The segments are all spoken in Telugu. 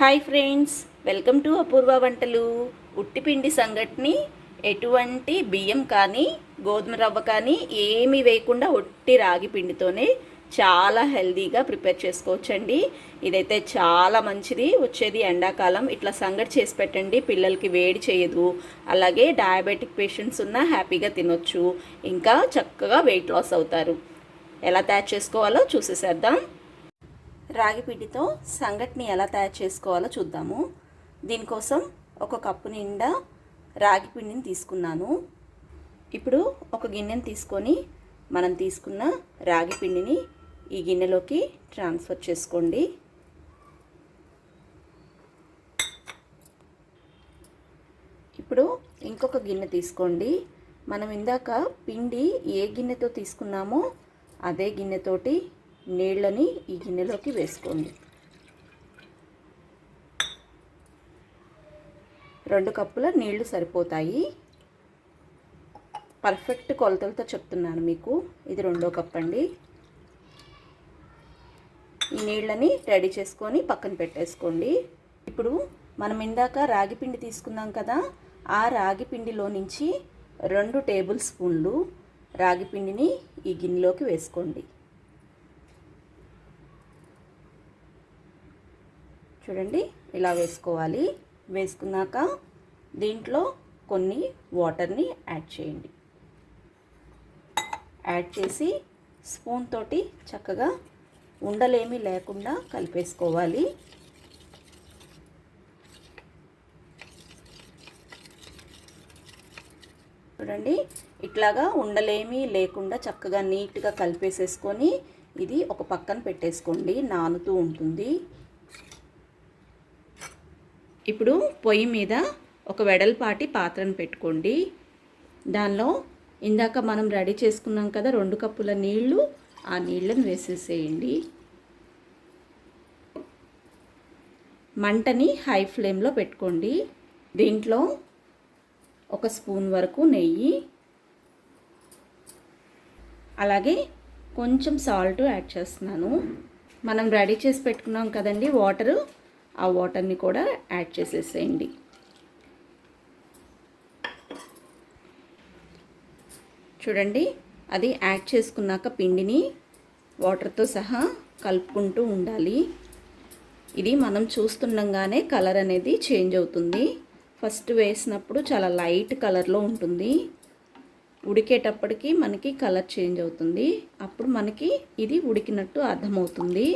Hi friends welcome to Apoorva వంటలు. ఉట్టిపిండి సంగటిని ఎటువంటి బియ్యం కానీ గోధుమ రవ్వ కానీ ఏమీ వేయకుండా ఒట్టి రాగి పిండితోనే చాలా హెల్దీగా ప్రిపేర్ చేసుకోవచ్చండి. ఇదైతే చాలా మంచిది. వచ్చేది ఎండాకాలం. ఇట్లా సంగటి చేసి పెట్టండి. పిల్లలకి వేడి చేయదు. అలాగే డయాబెటిక్ పేషెంట్స్ ఉన్నా హ్యాపీగా తినొచ్చు. ఇంకా చక్కగా వెయిట్ లాస్ అవుతారు. ఎలా తయారు చేసుకోవాలో చూసేసేద్దాం. రాగి పిండితో సంగటిని ఎలా తయారు చేసుకోవాలో చూద్దాము. దీనికోసం ఒక కప్పు నిండా రాగి పిండిని తీసుకున్నాను. ఇప్పుడు ఒక గిన్నెను తీసుకొని మనం తీసుకున్న రాగి పిండిని ఈ గిన్నెలోకి ట్రాన్స్ఫర్ చేసుకోండి. ఇప్పుడు ఇంకొక గిన్నె తీసుకోండి. మనం ఇందాక పిండి ఏ గిన్నెతో తీసుకున్నామో అదే గిన్నెతోటి నీళ్ళని ఈ గిన్నెలోకి వేసుకోండి. రెండు కప్పుల నీళ్ళు సరిపోతాయి. పర్ఫెక్ట్ కొలతలతో చెప్తున్నాను మీకు. ఇది రెండో కప్ అండి ఈ నీళ్ళని రెడీ చేసుకొని పక్కన పెట్టేసుకోండి. ఇప్పుడు మనం ఇందాక రాగి పిండి తీసుకున్నాం కదా ఆ రాగి పిండిలో నుంచి రెండు టేబుల్ స్పూన్లు రాగి పిండిని ఈ గిన్నెలోకి వేసుకోండి. చూడండి ఇలా వేసుకోవాలి. వేసుకున్నాక దీంట్లో కొన్ని వాటర్ని యాడ్ చేయండి. యాడ్ చేసి స్పూన్ తోటి చక్కగా ఉండలేమి లేకుండా కలిపేసుకోవాలి. చూడండి ఇట్లాగా ఉండలేమి లేకుండా చక్కగా నీట్గా కలిపేసేసుకొని ఇది ఒక పక్కన పెట్టేసుకోండి. నానుతూ ఉంటుంది. ఇప్పుడు పొయ్యి మీద ఒక వెడల్పాటి పాత్రను పెట్టుకోండి. దానిలో ఇందాక మనం రెడీ చేసుకున్నాం కదా రెండు కప్పుల నీళ్ళు ఆ నీళ్ళను వేసేసేయండి. మంటని హై ఫ్లేమ్లో పెట్టుకోండి. దీంట్లో ఒక స్పూన్ వరకు నెయ్యి అలాగే కొంచెం సాల్ట్ యాడ్ చేస్తున్నాను. మనం రెడీ చేసి పెట్టుకున్నాం కదండి వాటరు. ఆ వాటర్ని కూడా యాడ్ చేసేసేయండి. చూడండి అది యాడ్ చేసుకున్నాక పిండిని వాటర్తో సహా కలుపుకుంటూ ఉండాలి. ఇది మనం చూస్తుండగానే కలర్ అనేది చేంజ్ అవుతుంది. ఫస్ట్ వేసినప్పుడు చాలా లైట్ కలర్లో ఉంటుంది. ఉడికేటప్పటికి మనకి కలర్ చేంజ్ అవుతుంది. అప్పుడు మనకి ఇది ఉడికినట్టు అర్థమవుతుంది.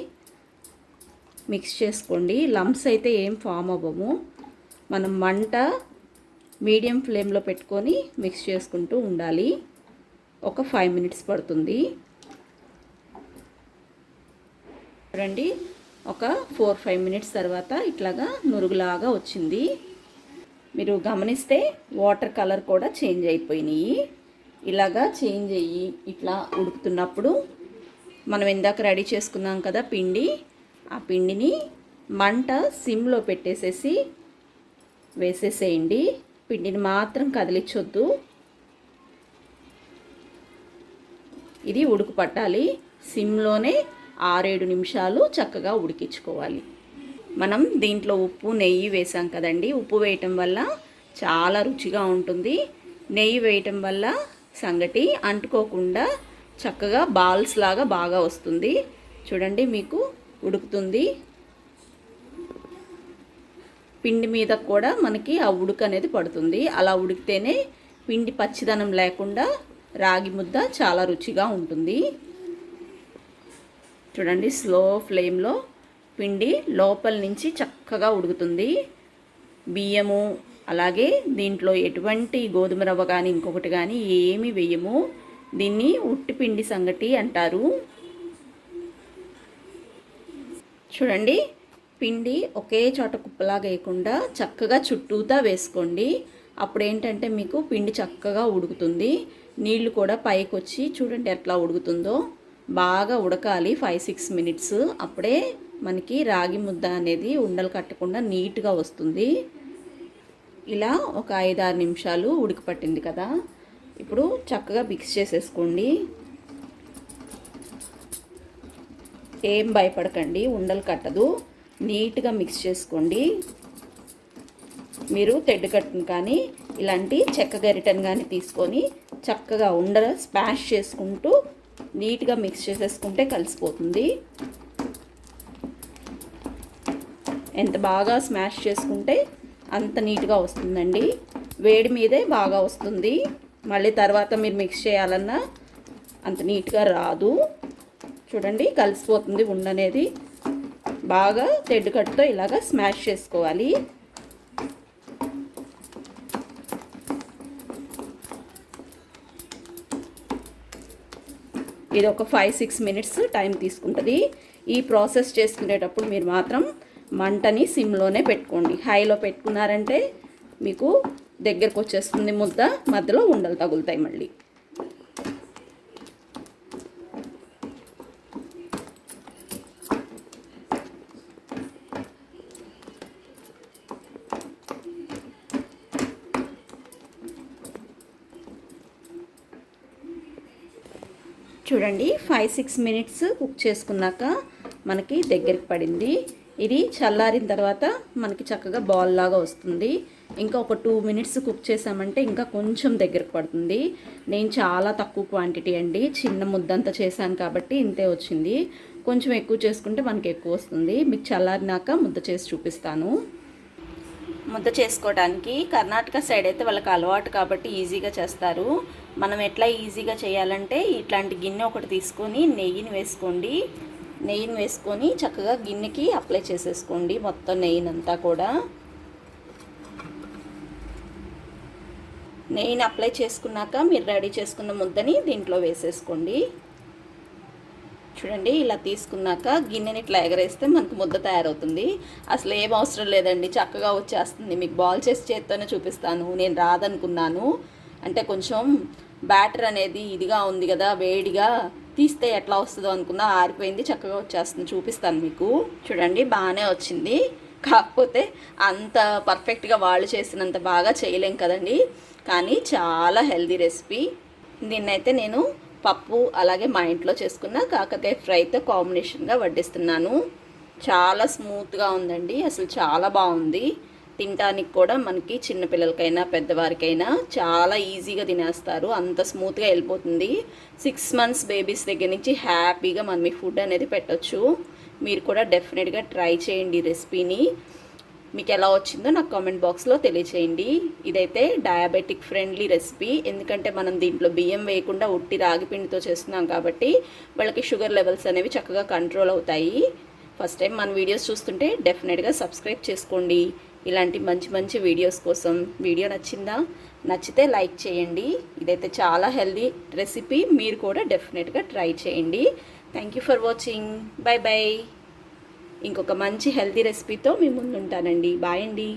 మిక్స్ చేసుకోండి. లంప్స్ అయితే ఏం ఫామ్ అవ్వము మనం మంట మీడియం ఫ్లేమ్లో పెట్టుకొని మిక్స్ చేసుకుంటూ ఉండాలి. ఒక ఫైవ్ మినిట్స్ పడుతుంది. చూడండి ఒక ఫోర్ ఫైవ్ మినిట్స్ తర్వాత ఇట్లాగా నురుగులాగా వచ్చింది. మీరు గమనిస్తే వాటర్ కలర్ కూడా చేంజ్ అయిపోయినాయి. ఇలాగా చేంజ్ అయ్యి ఇట్లా ఉడుకుతున్నప్పుడు మనం ఇందాక రెడీ చేసుకున్నాం కదా పిండి ఆ పిండిని మంట సిమ్లో పెట్టేసేసి వేసేసేయండి. పిండిని మాత్రం కదిలించొద్దు. ఇది ఉడుకు పట్టాలి. సిమ్లోనే ఆరేడు నిమిషాలు చక్కగా ఉడికించుకోవాలి. మనం దీంట్లో ఉప్పు నెయ్యి వేసాం కదండి. ఉప్పు వేయటం వల్ల చాలా రుచిగా ఉంటుంది. నెయ్యి వేయటం వల్ల సంగటి అంటుకోకుండా చక్కగా బాల్స్ లాగా బాగా వస్తుంది. చూడండి మీకు ఉడుకుతుంది. పిండి మీద కూడా మనకి ఆ ఉడుకు అనేది పడుతుంది. అలా ఉడికితేనే పిండి పచ్చిదనం లేకుండా రాగి ముద్ద చాలా రుచిగా ఉంటుంది. చూడండి స్లో ఫ్లేమ్లో పిండి లోపల నుంచి చక్కగా ఉడుకుతుంది. బియ్యము అలాగే దీంట్లో ఎటువంటి గోధుమ రవ్వ కానీ ఇంకొకటి కానీ ఏమి వేయము. దీన్ని ఉట్టి పిండి సంగటి అంటారు. చూడండి పిండి ఒకే చోట కుప్పలాగా వేయకుండా చక్కగా చుట్టూతా వేసుకోండి. అప్పుడు ఏంటంటే మీకు పిండి చక్కగా ఉడుకుతుంది. నీళ్ళు కూడా పైకి వచ్చి చూడండి ఎట్లా ఉడుకుతుందో. బాగా ఉడకాలి ఫైవ్ సిక్స్ మినిట్స్. అప్పుడే మనకి రాగి ముద్ద అనేది ఉండలు కట్టకుండా నీట్గా వస్తుంది. ఇలా ఒక ఐదారు నిమిషాలు ఉడకపట్టింది కదా. ఇప్పుడు చక్కగా మిక్స్ చేసేసుకోండి. ఏం భయపడకండి ఉండలు కట్టదు. నీట్గా మిక్స్ చేసుకోండి. మీరు తెడ్డు కట్టును కానీ ఇలాంటి చెక్క గరిటను కానీ తీసుకొని చక్కగా ఉండర స్పాష్ చేసుకుంటూ నీట్గా మిక్స్ చేసేసుకుంటే కలిసిపోతుంది. ఎంత బాగా స్మాష్ చేసుకుంటే అంత నీట్గా వస్తుందండి. వేడి మీదే బాగా వస్తుంది. మళ్ళీ తర్వాత మీరు మిక్స్ చేయాలన్నా అంత నీట్గా రాదు. చూడండి కలిసిపోతుంది ఉండనేది బాగా తెడ్డు కట్టుతో ఇలాగా స్మాష్ చేసుకోవాలి. ఇది ఒక ఫైవ్ సిక్స్ మినిట్స్ టైం తీసుకుంటుంది. ఈ ప్రాసెస్ చేసుకునేటప్పుడు మీరు మాత్రం మంటని సిమ్లోనే పెట్టుకోండి. హైలో పెట్టుకున్నారంటే మీకు దగ్గరకు వచ్చేస్తుంది ముద్ద మధ్యలో ఉండలు తగులుతాయి మళ్ళీ. చూడండి ఫైవ్ సిక్స్ మినిట్స్ కుక్ చేసుకున్నాక మనకి దగ్గరికి పడింది. ఇది చల్లారిన తర్వాత మనకి చక్కగా బాల్ లాగా వస్తుంది. ఇంకా ఒక టూ మినిట్స్ కుక్ చేసామంటే ఇంకా కొంచెం దగ్గరకు పడుతుంది. నేను చాలా తక్కువ క్వాంటిటీ అండి. చిన్న ముద్దంతా చేశాను కాబట్టి ఇంతే వచ్చింది. కొంచెం ఎక్కువ చేసుకుంటే మనకి ఎక్కువ వస్తుంది. మీకు చల్లారినాక ముద్ద చేసి చూపిస్తాను. ముద్ద చేసుకోవడానికి కర్ణాటక సైడ్ అయితే వాళ్ళకి అలవాటు కాబట్టి ఈజీగా చేస్తారు. మనం ఎట్లా ఈజీగా చేయాలంటే ఇట్లాంటి గిన్నె ఒకటి తీసుకొని నెయ్యిని వేసుకోండి. నెయ్యిని వేసుకొని చక్కగా గిన్నెకి అప్లై చేసేసుకోండి మొత్తం నెయ్యినంతా కూడా. నెయ్యిని అప్లై చేసుకున్నాక మీరు రెడీ చేసుకున్న ముద్దని దీంట్లో వేసేసుకోండి. చూడండి ఇలా తీసుకున్నాక గిన్నెని ఇట్లా ఎగరేస్తే మనకు ముద్ద తయారవుతుంది. అసలు ఏం అవసరం లేదండి చక్కగా వచ్చేస్తుంది. మీకు బాల్ చేసి చేత్తోనే చూపిస్తాను నేను రాదనుకున్నాను. అంటే కొంచెం బ్యాటర్ అనేది ఇదిగా ఉంది కదా వేడిగా తీస్తే ఎట్లా వస్తుందో అనుకున్నా ఆరిపోయింది చక్కగా వచ్చేస్తుంది. చూపిస్తాను మీకు. చూడండి బాగానే వచ్చింది. కాకపోతే అంత పర్ఫెక్ట్గా వాళ్ళు చేసినంత బాగా చేయలేం కదండి. కానీ చాలా హెల్దీ రెసిపీ. దీన్నైతే నేను పప్పు అలాగే మా ఇంట్లో చేసుకున్న కాకరకాయ ఫ్రైతో కాంబినేషన్గా వడ్డిస్తున్నాను. చాలా స్మూత్గా ఉందండి. అసలు చాలా బాగుంది. తినటానికి కూడా మనకి చిన్నపిల్లలకైనా పెద్దవారికైనా చాలా ఈజీగా తినేస్తారు. అంత స్మూత్గా వెళ్ళిపోతుంది. సిక్స్ మంత్స్ బేబీస్ దగ్గర నుంచి హ్యాపీగా మనం ఈ ఫుడ్ అనేది పెట్టొచ్చు. మీరు కూడా డెఫినెట్గా ట్రై చేయండి రెసిపీని. మీకు ఎలా వచ్చిందో నాకు కామెంట్ బాక్స్లో తెలియచేయండి. ఇదైతే డయాబెటిక్ ఫ్రెండ్లీ రెసిపీ ఎందుకంటే మనం దీంట్లో బియ్యం వేయకుండా ఉట్టి రాగి పిండితో చేస్తున్నాం కాబట్టి వాళ్ళకి షుగర్ లెవెల్స్ అనేవి చక్కగా కంట్రోల్ అవుతాయి. ఫస్ట్ టైం మన వీడియోస్ చూస్తుంటే డెఫినెట్గా సబ్స్క్రైబ్ చేసుకోండి. ఇలాంటి మంచి మంచి వీడియోస్ కోసం వీడియో నచ్చిందా? నచ్చితే లైక్ చేయండి. ఇదైతే చాలా హెల్దీ రెసిపీ మీరు కూడా డెఫినెట్గా ట్రై చేయండి. Thank you for watching bye bye ఇంకొక మంచి హెల్తీ రెసిపీతో మీ ముందుంటానండి. బాయ్ అండి.